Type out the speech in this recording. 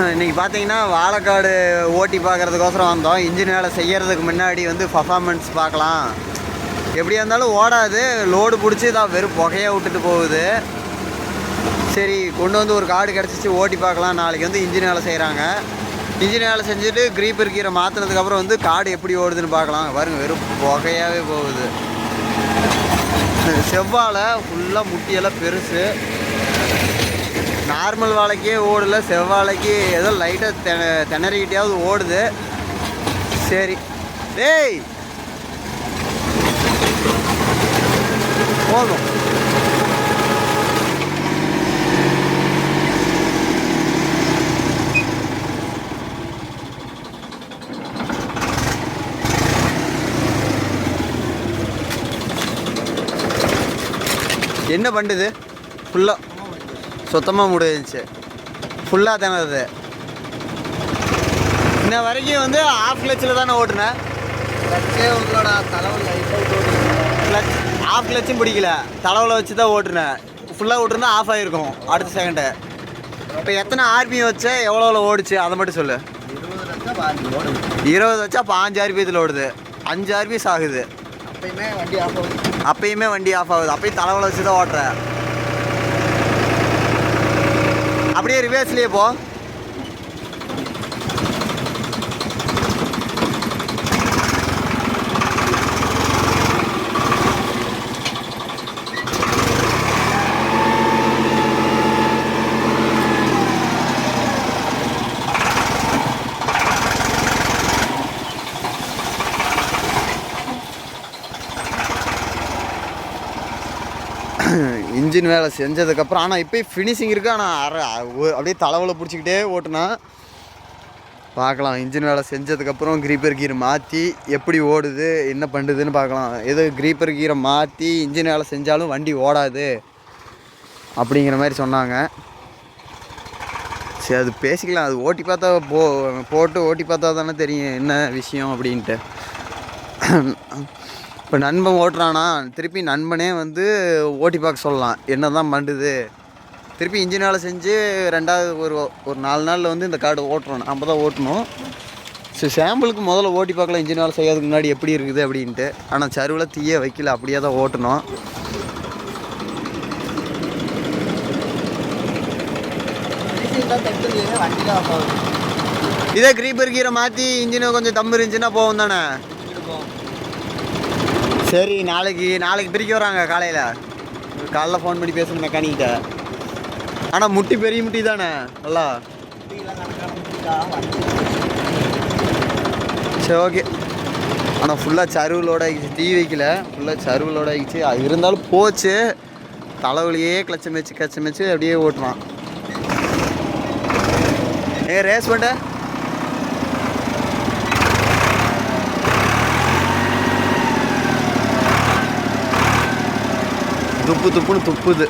இன்றைக்கி பார்த்தீங்கன்னா வாழைக்காடு ஓட்டி பார்க்குறதுக்கோசரம் வந்தோம். இன்ஜின் வேலை செய்யறதுக்கு முன்னாடி வந்து பர்ஃபார்மன்ஸ் பார்க்கலாம். எப்படியா இருந்தாலும் ஓடாது. லோடு பிடிச்சி தான் வெறும் புகையாக விட்டுட்டு போகுது. சரி கொண்டு வந்து ஒரு காடு கிடச்சிச்சு ஓட்டி பார்க்கலாம். நாளைக்கு வந்து இன்ஜின் வேலை செய்கிறாங்க இன்ஜின் வேலை செஞ்சுட்டு க்ரீப் இருக்கிற மாற்றினதுக்கப்புறம் வந்து காடு எப்படி ஓடுதுன்னு பார்க்கலாம். பாருங்க வெறும் புகையாகவே போகுது. செவ்வாழை ஃபுல்லாக முட்டியெல்லாம் பெருசு. நார்மல் வாழைக்கே ஓடல செவ்வாழைக்கு ஏதோ லைட்டாக தெ திணறிக்கிட்டேயாவது ஓடுது. சரி. டேய்! போதும். என்ன பண்ணுது ஃபுல்லாக சுத்தமாக முடிஞ்சிச்சு ஃபுல்லாக திணறுது இன்ன வரைக்கும் வந்து ஆஃப் கிளச்சில் தானே ஓட்டுனேன் கிளச்சே உங்களோட தலைவன் லைட்டாக கிளச் ஆஃப் கிளச்சும் பிடிக்கல. தலைவில் வச்சு தான் ஓட்டுனேன் ஃபுல்லாக ஓட்டுருந்தா ஆஃப் ஆகிருக்கும் அடுத்த செகண்டு இப்போ எத்தனை ஆர்பிஎம் வச்ச எவ்வளோ ஓடுச்சு அதை மட்டும் சொல்லு. இருபது வச்சா பாஞ்சு ஆர்பிஎத்தில் ஓடுது. அஞ்சு ஆர்பிஎஸ் ஆகுது. அப்பயுமே வண்டி ஆஃப் ஆகுது. அப்பயுமே வண்டி ஆஃப் ஆகுது. அப்பயும் தலைவில் வச்சு தான் ஓட்டுற. அப்படியே ரிவர்ஸ்லேயே போ. இன்ஜின் வேலை செஞ்சதுக்கப்புறம் ஆனால் இப்போயும் ஃபினிஷிங் இருக்குது ஆனால் அரை அப்படியே தலைவில் பிடிச்சிக்கிட்டே ஓட்டுனா. பார்க்கலாம் இன்ஜின் வேலை செஞ்சதுக்கப்புறம் கிரீப்பர் கீரை மாற்றி எப்படி ஓடுது என்ன பண்ணுதுன்னு பார்க்கலாம். எது கிரீப்பர் கீரை மாற்றி இன்ஜின் வேலை செஞ்சாலும் வண்டி ஓடாது அப்படிங்கிற மாதிரி சொன்னாங்க. சரி அது பேசிக்கலாம் அது ஓட்டி பார்த்தா போ போட்டு ஓட்டி பார்த்தா தானே தெரியும் என்ன விஷயம் அப்படின்ட்டு. இப்போ நண்பன் ஓட்டுறானா திருப்பி நண்பனே வந்து ஓட்டி பார்க்க சொல்லலாம். என்ன தான் பண்ணுது? திருப்பி இன்ஜினால் செஞ்சு ரெண்டாவது ஒரு ஒரு நாலு நாளில் வந்து இந்த கார்டு ஓட்டுறோம். நம்ம தான் ஓட்டணும். சரி சாம்பிளுக்கு முதல்ல ஓட்டி பார்க்கலாம் இன்ஜின் வேலை செய்யறதுக்கு முன்னாடி எப்படி இருக்குது அப்படின்ட்டு. ஆனால் சருவில் தீயே வைக்கல அப்படியே தான் ஓட்டணும். இதே கிரீப்பர் கீரை மாற்றி இன்ஜினை கொஞ்சம் தம்பு இருந்துச்சுன்னா போகும் தானே? சரி நாளைக்கு நாளைக்கு பிரிக்க வராங்க காலையில். காலைல ஃபோன் பண்ணி பேசணும் மெக்கானிக்கிட்ட ஆனால் முட்டி பெரிய முட்டி தானே? நல்லா. சரி ஓகே. ஆனால் ஃபுல்லாக சருவலோட ஆகிடுச்சு டீ வைக்கல. ஃபுல்லாக சருவலோட ஆகிடுச்சு அது இருந்தாலும் போச்சு. தலைவலியே கிளச்சம் வச்சு கிளச்சம் வச்சு அப்படியே ஓட்டுறான். ஏ ரேஸ் பண்ண. துப்பு துப்புன்னு துப்புது.